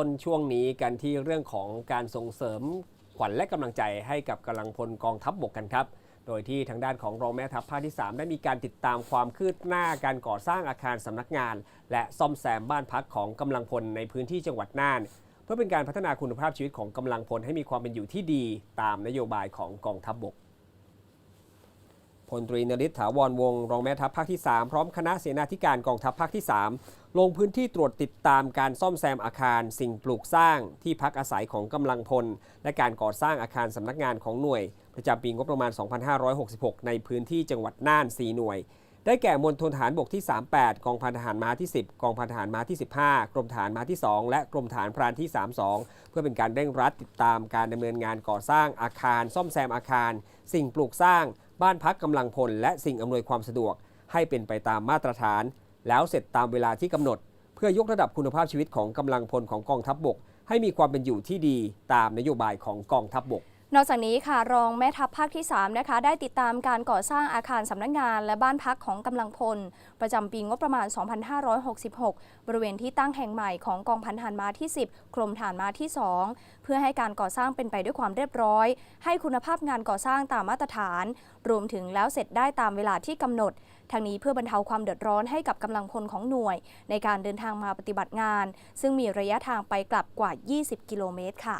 ต้นช่วงนี้กันที่เรื่องของการส่งเสริมขวัญและกำลังใจให้กับกำลังพลกองทัพบบกกันครับ โดยที่ทางด้านของรองแม่ทัพภาคที่ 3 ได้มีการติดตามความคืบหน้าการก่อสร้างอาคารสำนักงาน และซ่อมแซมบ้านพักของกำลังพลในพื้นที่จังหวัดน่าน เพื่อเป็นการพัฒนาคุณภาพชีวิตของกำลังพลให้มีความเป็นอยู่ที่ดี ตามนโยบายของกองทัพบบก พลตรีนริศถาวรวงศ์รองแม่ทัพภาคที่ 3 พร้อมคณะเสนาธิการกองทัพภาคที่ 3 ลงพื้นที่ตรวจติดตามการซ่อมแซมอาคาร สิ่งปลูกสร้างที่พักอาศัยของกำลังพล และการก่อสร้างอาคารสำนักงานของหน่วย ประจำปีงบประมาณ 2566 ในพื้นที่จังหวัดน่าน 4 หน่วย ได้แก่มณฑลทหารบกที่ 38 กองพันทหารม้าที่ 10 กองพันทหารม้าที่ 15 กรมทหารม้าที่ 2 และกรมทหารพรานที่ 32 เพื่อเป็นการเร่งรัดติดตามการดำเนินงานก่อสร้างอาคาร ซ่อมแซมอาคาร สิ่งปลูกสร้าง บ้านพักกำลังพล และสิ่งอำนวยความสะดวก ให้เป็นไปตามมาตรฐาน แล้วเสร็จตามเวลาที่กำหนด เพื่อยกระดับคุณภาพชีวิตของกำลังพลของกองทัพบบก ให้มีความเป็นอยู่ที่ดีตามนโยบายของกองทัพบบก นอกจากนี้ค่ะรองแม่ทัพภาคที่ 3 นะคะ ได้ติดตามการก่อสร้างอาคารสำนักงานและบ้านพักของกำลังพล ประจำปีงบประมาณ 2566 บริเวณที่ตั้งแห่งใหม่ของกองพันทหารม้าที่ 10 กรมฐานมาที่ 2 เพื่อให้การก่อสร้างเป็นไปด้วยความเรียบร้อย ให้คุณภาพงานก่อสร้างตามมาตรฐาน รวมถึงแล้วเสร็จได้ตามเวลาที่กำหนดทางนี้เพื่อบรรเทาความเดือดร้อนให้กับกำลังพลของหน่วย ในการเดินทางมาปฏิบัติงาน ซึ่งมีระยะทางไปกลับกว่า 20 กิโลเมตรค่ะ